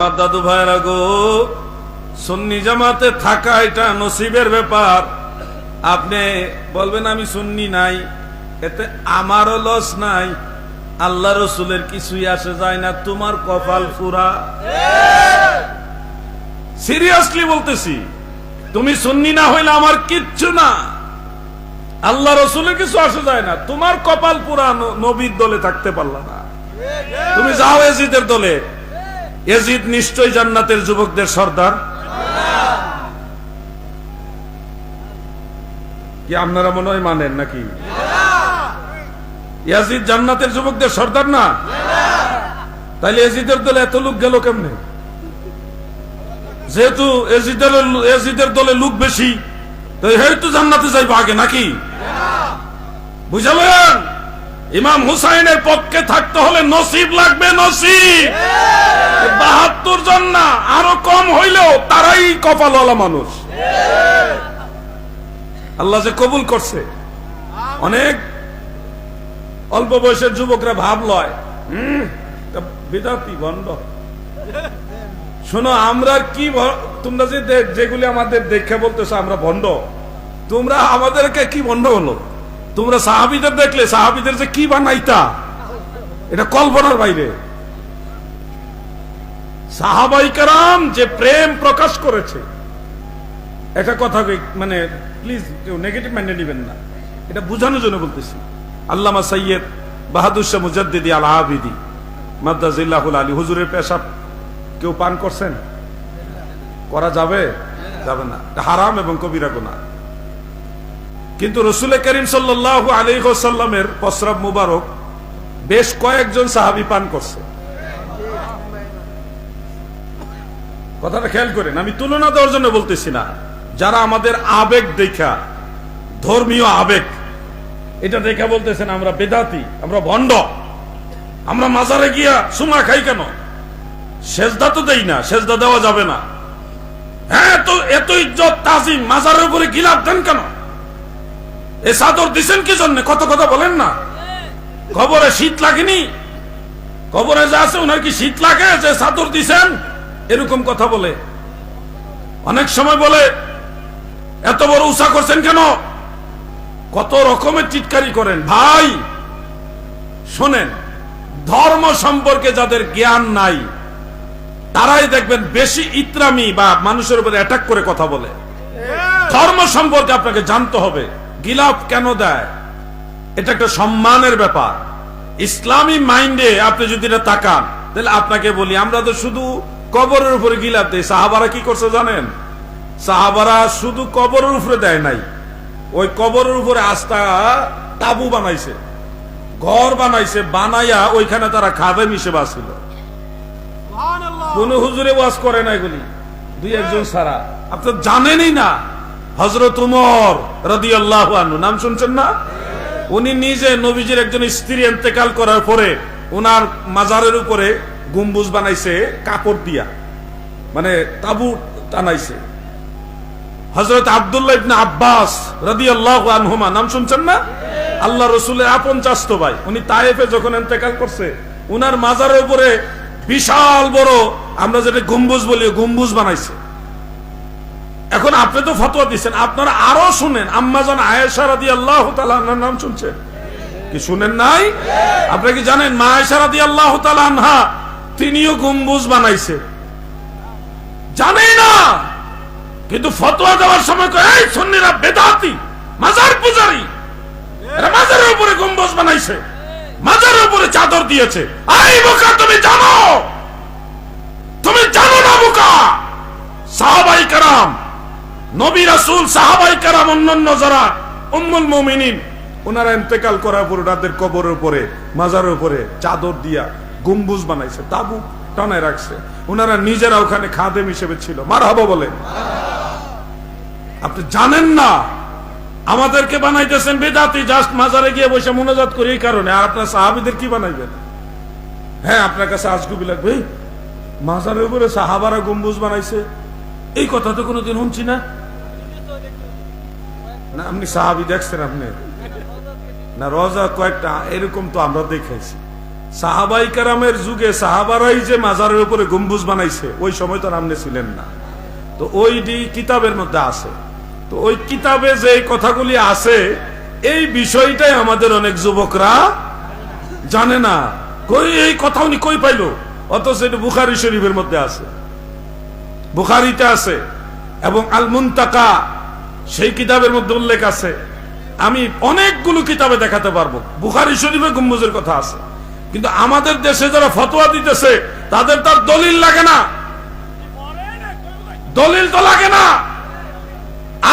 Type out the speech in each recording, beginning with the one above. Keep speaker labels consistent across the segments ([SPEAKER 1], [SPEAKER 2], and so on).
[SPEAKER 1] দাদু ভাইরা গো, সুন্নি জামাতে থাকা এটা নসিবের ব্যাপার। আপনি বলবেন আমি সুন্নি নাই, এতে আমারও লস নাই, আল্লাহ রসুলের কিছুই আসে যায় না, তোমার কপাল ফুরা। সিরিয়াসলি বলতেছি, তুমি সুন্নি না হইলে আমার কিচ্ছু না। আল্লাহ রসুলের কিছু আসে যায় না, তোমার কপাল পুরা নবীর দলে থাকতে পারলা না। তুমি যাও এজিদের দলে। এজিদ নিশ্চয় জান্নাতের যুবকদের সর্দার। কি আপনারা মনে হয় মানেন নাকি? ইয়াজিদ জান্নাতের যুবকদের সর্দার না? তাইলে এজিদের দলে এত লোক গেল কেমনে? যেহেতু এজিদের এজিদের দলে লোক বেশি, তো হয়তো জান্নাতে যাইবো আগে নাকি? বুঝালেন? ইমাম হুসাইনের পক্ষে থাকতে হলে নসিব লাগবে, নসিব! জন না আরও কম হইলেও তারাই কপালওয়ালা মানুষ। আল্লাহ যে কবুল করছে। অনেক অল্প বয়সের যুবকরা ভাব লয় শোনো, আমরা কি তোমরা যে যেগুলি আমাদের দেখে বলতেছো আমরা ভণ্ড। তোমরা আমাদেরকে কি ভণ্ড হলো তোমরা সাহাবিদের দেখলে সাহাবিদের যে কি বানাইতা, এটা কল্পনার বাইরে। সাহাবাই কারাম যে প্রেম প্রকাশ করেছে। একটা কথা মানে প্লিজ কেউ নেগেটিভ মাইন্ডে নেবেন না। এটা বোঝানোর জন্য বলতেছি। আল্লামা সৈয়দ বাহাদুর শাহ মুজাদ্দিদি আল আবিদি আলী, হুজুরের পেশাব, কেউ পান করছেন? করা যাবে? যাবে না। হারাম এবং কবিরা গুনাহ। কিন্তু রসুল করিম সাল্লাহ আলিহাসাল্লামের প্রস্রাব মুবারক বেশ কয়েকজন সাহাবি পান করছে। কথাটা খেয়াল করেন, আমি তুলনা দেওয়ার জন্য বলতেছি না। যারা আমাদের আবেগ দেখা, ধর্মীয় আবেগ, এটা দেখা বলতেছেন আমরা বেদাতি, আমরা ভণ্ড। আমরা মাজারে গিয়া সুমা খাই কেন? সেজদা তো দেই না, সেজদা দেওয়া যাবে না। হ্যাঁ তো এত ইজ্জত তাজিম, মাজারের উপরে গিলাপ দেন কেন? এ চাদর দিছেন কি জন্য? কত কথা বলেন না। খবরে শীত লাগেনি? খবরে যা আছে, ওনার কি শীত লাগে যে চাদর দিছেন? এরকম কথা বলে। অনেক সময় বলে, এত বড় উষা করছেন কেন? কত রকমের চিৎকারি করেন। ভাই, শোনেন, ধর্ম সম্পর্কে যাদের জ্ঞান নাই, তারাই দেখবেন বেশি ইত্রামি বা মানুষের উপরে অ্যাটাক করে কথা বলে। ধর্ম সম্পর্কে আপনাকে জানতে হবে, গিলাপ কেন দেয়? এটা একটা সম্মানের ব্যাপার। ইসলামী মাইন্ডে আপনি যদি এটা তাকান, তাহলে আপনাকে বলি, আমরা তো শুধু কবরের উপরে গিলাপ দেই সাহাবারা কি করছে জানেন? সাহাবারা শুধু কবরের উপরে দেয় নাই ওই কবরের উপরে আস্থা তাবু বানাইছে ঘর বানাইছে বানাইয়া ওইখানে তারা খাবে মিশে বাঁচছিল কোন হুজুরে ওয়াজ করে না এগুলি দুই একজন সারা আপনার জানেনই না হজরত উমর রদি আল্লাহ নাম শুনছেন না? উনি নিজে নবীজির একজন স্ত্রী এন্তেকাল করার পরে উনার মাজারের উপরে গম্বুজ বানাইছে, কাপড় দিয়া। মানে তাবু টানাইছে। হজরত আবদুল্লাহ ইবনে আব্বাস রদি আনহুমা, নাম শুনছেন না? আল্লাহ রসুলের আপন চাস্ত ভাই, উনি তায়েফে যখন এন্তেকাল করছে, উনার মাজারের উপরে বিশাল বড়, আমরা যেটা গম্বুজ বলি, গম্বুজ বানাইছে। এখন আপনি তো ফতোয়া দিচ্ছেন, আপনারা আরও শুনেন। আম্মাজান আয়েশা রাদি আল্লাহ নাম শুনছেন? কি শুনেন নাই? আপনি কি জানেন মা আয়েশা রাদি আল্লাহ তালানহা তিনিও গম্বুজ বানাইছে। জানেই না, কিন্তু ফতোয়া দেওয়ার সময় এই সন্নিরা বেদাতি, মাজার পূজারি মাজারের উপরে গম্বুজ বানাইছে, মাজারের উপরে চাদর দিয়েছে। আই বোকা, তুমি জানো? তুমি জানো না বোকা? সাহাবাই কারাম, নবী রাসূল, সাহাবাই কারাম, অন্যান্য যারা, উম্মুল মুমিনিন ওনারা ইন্তেকাল করার পর ওনাদের কবরের উপরে, মাজারের উপরে চাদর দিয়া গম্বুজ বানাইছে, তাবু টানায় রাখছে। ওনারা নিজেরা ওখানে খাদেম হিসেবে ছিল। মার হব বলেন। আপনি জানেন না, আমাদেরকে বানাইতেছেন বেদাতি, জাস্ট মাজারে গিয়ে বসে মনোজাত করি এই কারণে। আর আপনার সাহাবিদের কি বানাইবেন? হ্যাঁ আপনার কাছে আজগুবি লাগবে। মাজারের উপরে সাহাবারা গম্বুজ বানাইছে। এই কথা তো কোনোদিন শুনছি না। আপনি সাহাবি দেখছেন আপনি? না, রোজা কয়েকটা, এরকম তো আমরা দেখেছি সাহাবাই কারামের যুগে সাহাবারাই যে মাজারের উপরে গম্বুজ বানাইছে, ওই সময় তো আপনি ছিলেন না। তো ওই কিতাবের মধ্যে আছে। তো ওই কিতাবে যে কথাগুলি আছে, এই বিষয়টাই আমাদের অনেক যুবকরা জানে না। কই এই কথা উনি কই পাইলো? অথচ এটা বুখারি শরীফের মধ্যে আছে। বুখারিতে আছে এবং আল মুনতাকা সেই কিতাবের মধ্যে উল্লেখ আছে। আমি অনেকগুলো কিতাবে দেখাতে পারব। বুখারি শরীফে গম্বুজের কথা আছে। কিন্তু আমাদের দেশে যারা ফতোয়া দিতেছে, তাদের তার দলিল লাগে না। দলিল তো লাগে না।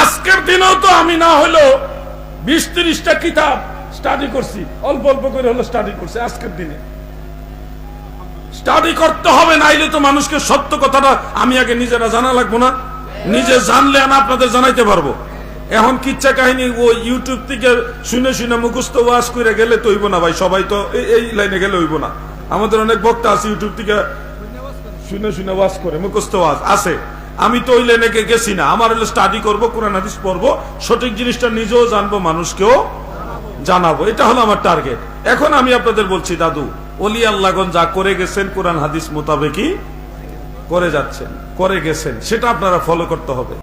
[SPEAKER 1] আজকের দিনেও তো আমি না হলো বিশ তিরিশটা কিতাব স্টাডি করছি। অল্প অল্প করে হলো স্টাডি করছি আজকের দিনে। স্টাডি করতে হবে, নাইলে তো মানুষকে সত্য কথাটা আমি আগে নিজেরা জানা লাগবো না। নিজে জানলে আমি আপনাদের জানাইতে পারব। এখন কিচ্ছা কাহিনী, ও ইউটিউব থেকে শুনে শুনে মুখস্থ ওয়াজ করে গেলে তো হইব না ভাই, সবাই তো এই- লাইনে গেলে হইব না। আমাদের অনেক বক্তা আছে ইউটিউব থেকে শুনে শুনে ওয়াজ করে, মুখস্থ ওয়াজ, আছে। আমি তো ওই লাইনে গেছি না, আমার হলো স্টাডি করব, কোরআন, হাদিস পড়ব, সঠিক জিনিসটা নিজেও জানব, মানুষকেও জানাব, এটা হলো আমার টার্গেট এখন আমি আপনাদের বলছি, দাদু অলি আল্লাহগণ যা করে গেছেন, কোরআন, হাদিস মোতাবেকই করে যাচ্ছেন, করে গেছেন, সেটা আপনারা ফলো করতে হবে।